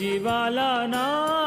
હે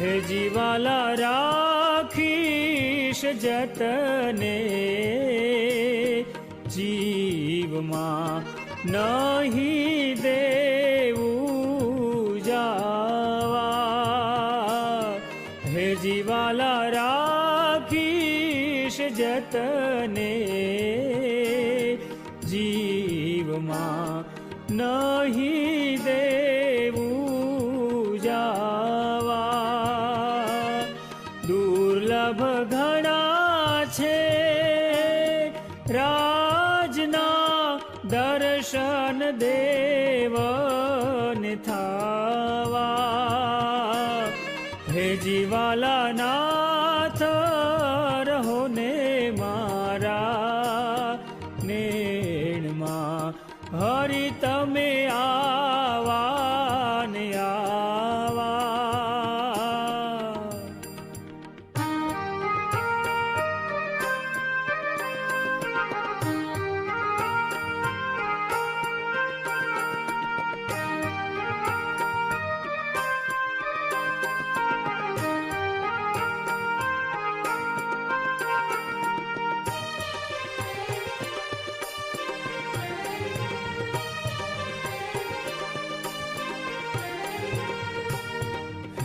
હે જીવાલા રાખીશ જતને. જીવમાં નહીં દેવું દર્શન દેવન થાવા. હે જીવાલા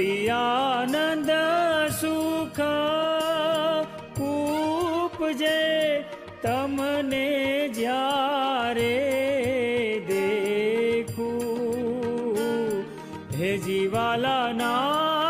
શાંતિ આનંદ સુખ ઉપજે તમને જ્યારે દેખું. હે જીવાલા ના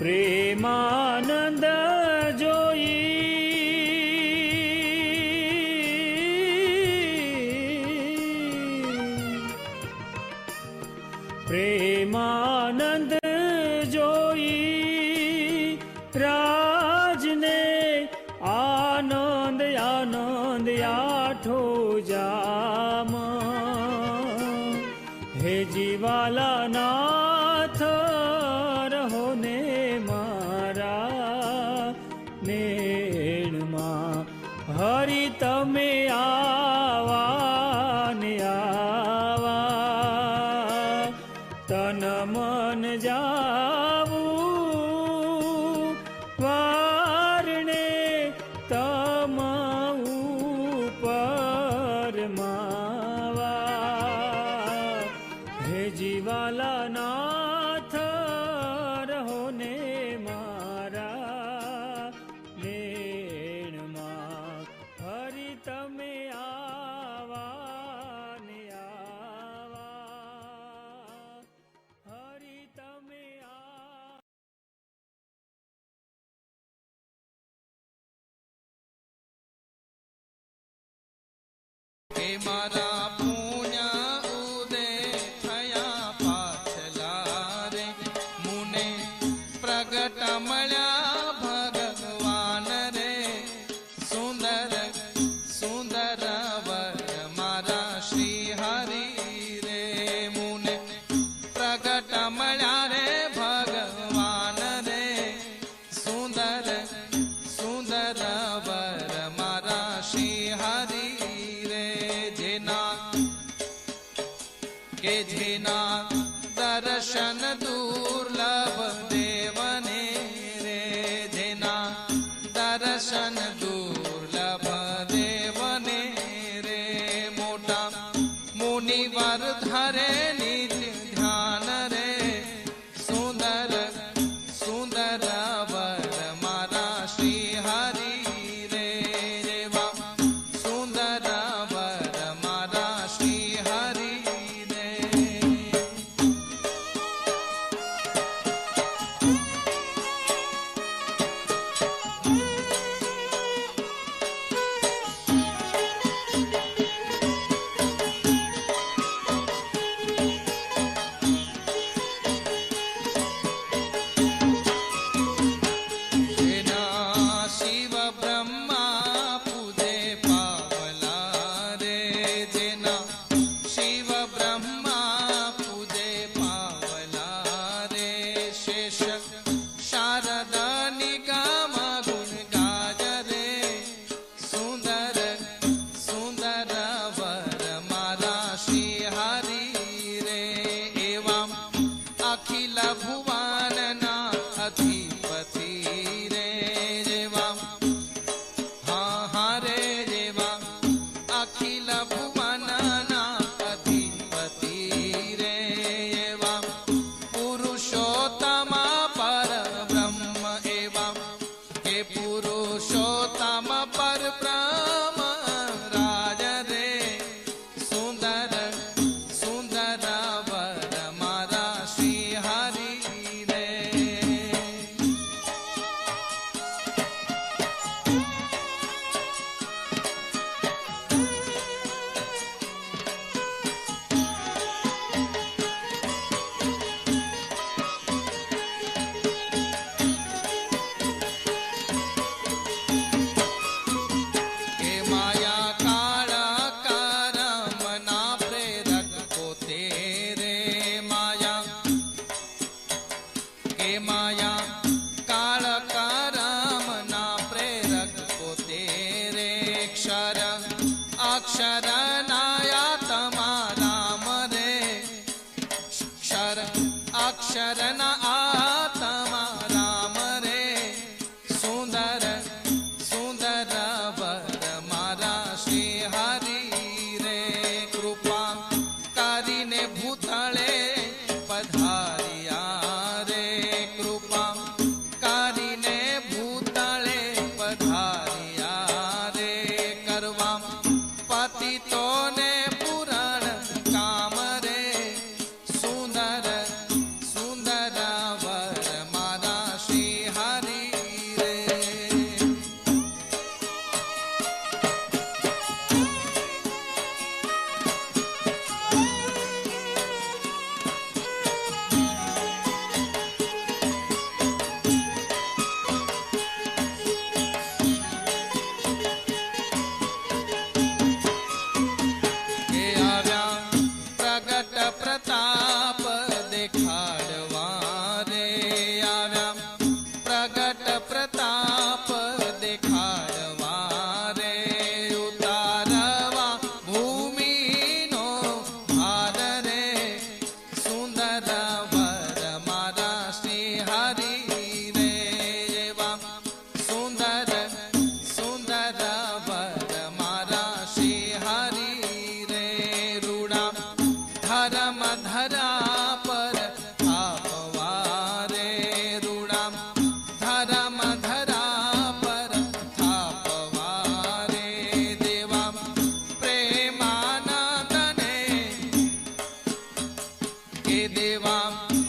प्रेमानन्द તમે આવા ને આ मारा अक्षर अक्षर देवाम्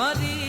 Muddy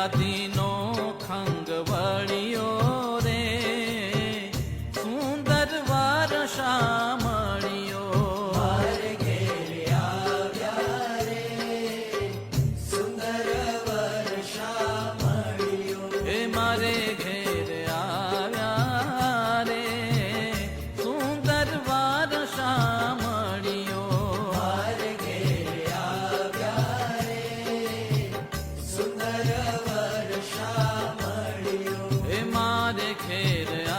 a ti. ফেরে